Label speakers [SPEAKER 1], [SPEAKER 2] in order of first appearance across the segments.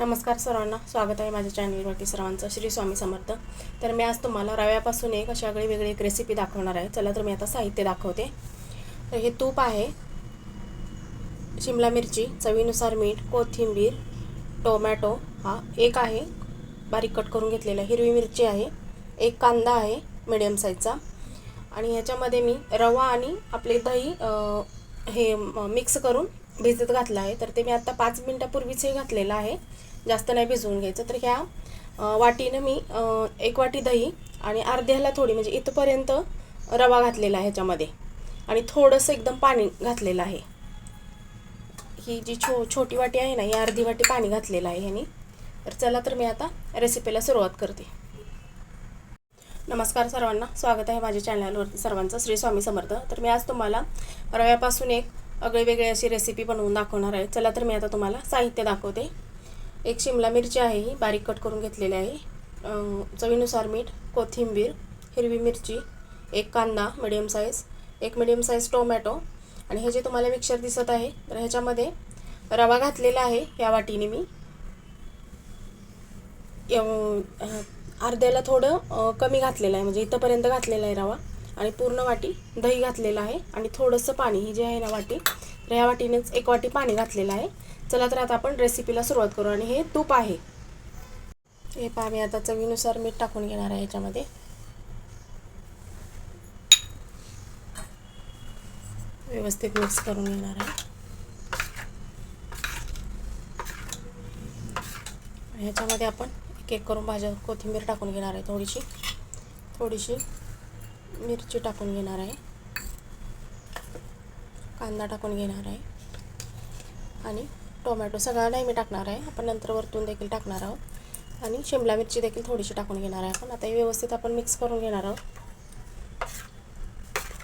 [SPEAKER 1] नमस्कार सर्वांना स्वागत आहे माझ्या चॅनलवरती सर्वांचं. श्री स्वामी समर्थ. तर मी आज तुम्हाला रव्यापासून एक अशी आगळी वेगळी एक रेसिपी दाखवणार आहे. चला तर मी आता साहित्य दाखवते. तर हे तूप आहे. शिमला मिरची चवीनुसार मीठ कोथिंबीर टोमॅटो हा एक आहे. बारीक कट करून घेतलेला हिरवी मिरची आहे. एक कांदा आहे मिडियम साईजचा आणि ह्याच्यामध्ये मी रवा आणि आपले दही हे मिक्स करून भिजत घातलं आहे. तर ते मी आता पाच मिनटापूर्वीच हे घातलेलं आहे. जास्त नाही भिजवून घ्यायचं. तर ह्या वाटीनं मी एक वाटी दही आणि अर्ध्याला थोडी म्हणजे इथपर्यंत रवा घातलेला आहे ह्याच्यामध्ये. आणि थोडंसं एकदम पाणी घातलेलं आहे. ही जी छो छोटी वाटी आहे ना ही अर्धी वाटी पाणी घातलेलं आहे ह्यानी. तर चला तर मी आता रेसिपीला सुरुवात करते. नमस्कार सर्वांना. स्वागत आहे माझ्या चॅनलवरती सर्वांचं. श्री स्वामी समर्थ. तर मी आज तुम्हाला रव्यापासून एक वेगळे अशी रेसिपी बनवून दाखवणार आहे. चला तर मी आता तुम्हाला साहित्य दाखवते. एक शिमला मिरची आहे ही बारीक कट करून घेतलेली आहे. चवीनुसार मीठ कोथिंबीर हिरवी मिरची एक कांदा मिडियम साईज एक मिडियम साईज टोमॅटो आणि हे जे तुम्हाला मिक्सर दिसत आहे तर ह्याच्यामध्ये रवा घातलेला आहे या वाटीने मी. अर्ध्याला थोडं कमी घातलेलं आहे म्हणजे इथंपर्यंत घातलेला आहे रवा. आणि पूर्ण वाटी दही घातलेलं आहे. आणि थोडंसं पाणी ही जी आहे ना वाटी तर ह्या वाटीनेच एक वाटी पाणी घातलेलं आहे. चला तर आता आपण रेसिपीला सुरुवात करू. आणि हे तूप आहे. हे पहा मी आता चवीनुसार मीठ टाकून घेणार आहे ह्याच्यामध्ये व्यवस्थित मिक्स करून घेणार आहे. ह्याच्यामध्ये आपण एक एक करून भाज्या कोथिंबीर टाकून घेणार आहे थोडीशी. थोडीशी मिरची टाकून घेणार आहे. कांदा टाकून घेणार आहे. आणि टोमॅटो सगळा नाही मी टाकणार आहे. आपण नंतर वरतून देखील टाकणार आहोत. आणि शिमला मिरची देखील थोडीशी टाकून घेणार आहे आपण. आता हे व्यवस्थित आपण मिक्स करून घेणार आहोत.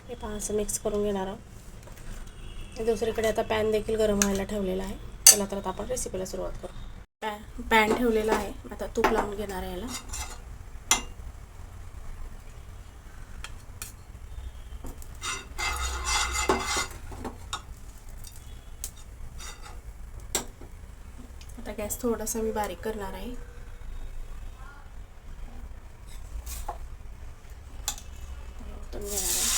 [SPEAKER 1] हे पहा असं मिक्स करून घेणार आहोत. दुसरीकडे आता पॅन देखील गरम व्हायला ठेवलेला आहे. चला तर आता आपण रेसिपीला सुरुवात करू. पॅ पॅन ठेवलेला आहे. आता तूप लावून घेणार आहे याला. गॅस थोडासा मी बारीक करणार आहे. ओतून घेणार आहे.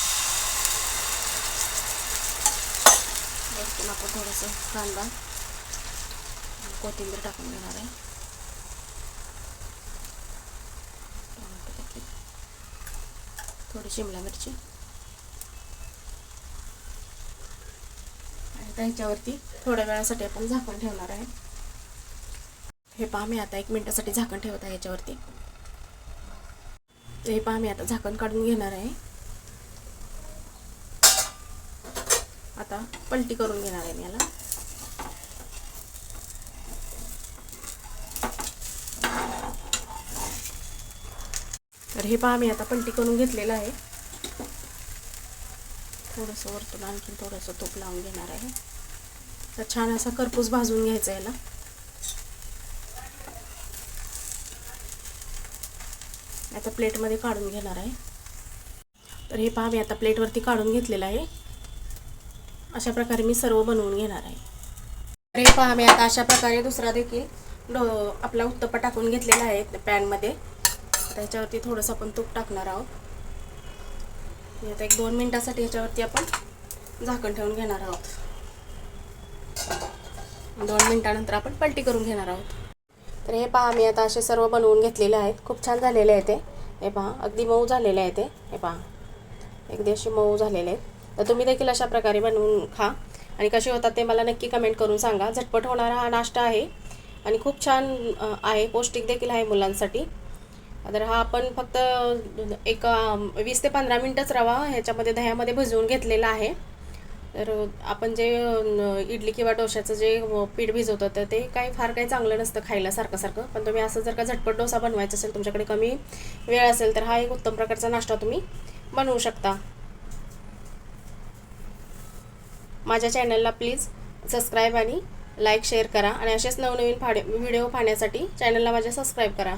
[SPEAKER 1] आपण थोडंसं कांदा कोथिंबीर टाकून घेणार आहे. थोडी शिमला मिरची. आणि त्याच्यावरती थोड्या वेळासाठी आपण झाकून ठेवणार आहे. हे पहा मी आता एक मिनटासाठी झाकण ठेवत आहे याच्यावरती. हे पहा मी आता झाकण काढून घेणार आहे. आता पलटी करून घेणार आहे मी याला. तर हे पहा मी आता पलटी करून घेतलेलं आहे. थोडंसं वरतून आणखी थोडंसं तूप लावून घेणार आहे. तर छान असा करपूस भाजून घ्यायचा याला. आता प्लेटमध्ये काढून घेणार आहे. तर हे पहा मी आता प्लेटवरती काढून घेतलेलं आहे. अशा प्रकारे मी सर्व बनवून घेणार आहे. तर हे पहा मी आता अशा प्रकारे दुसरा देखील डो आपला उत्तप्पा टाकून घेतलेला आहे पॅनमध्ये. त्याच्यावरती थोडंसं आपण तूप टाकणार आहोत. आता एक दोन मिनटासाठी ह्याच्यावरती आपण झाकण ठेवून घेणार आहोत. दोन मिनटानंतर आपण पलटी करून घेणार आहोत. तर हे पहा मी आता असे सर्व बनवून घेतलेले आहेत. खूप छान झालेले आहे ते. हे पहा अगदी मऊ झालेले आहे ते. हे पहा अगदी असे मऊ झालेले आहेत. तर तुम्ही देखील अशा प्रकारे बनवून खा. आणि कसे होतात ते मला नक्की कमेंट करून सांगा. झटपट होणारा हा नाश्ता आहे. आणि खूप छान आहे. पौष्टिक देखील आहे मुलांसाठी. तर हा आपण फक्त एक वीस ते पंधरा मिनटंच रवा ह्याच्यामध्ये दह्यामध्ये भिजवून घेतलेला आहे. तर आपण जे इडली किंवा डोश्याचं जे पीठ भिजवतं तर ते काही फार काही चांगलं नसतं खायला सारखं सारखं पण तुम्ही असं जर का झटपट डोसा बनवायचा असेल तुमच्याकडे कमी वेळ असेल तर हा एक उत्तम प्रकारचा नाश्ता तुम्ही बनवू शकता. माझ्या चॅनलला प्लीज सबस्क्राईब आणि लाईक शेअर करा. आणि असेच नवनवीन फाडे व्हिडिओ पाहण्यासाठी चॅनलला माझ्या सबस्क्राईब करा.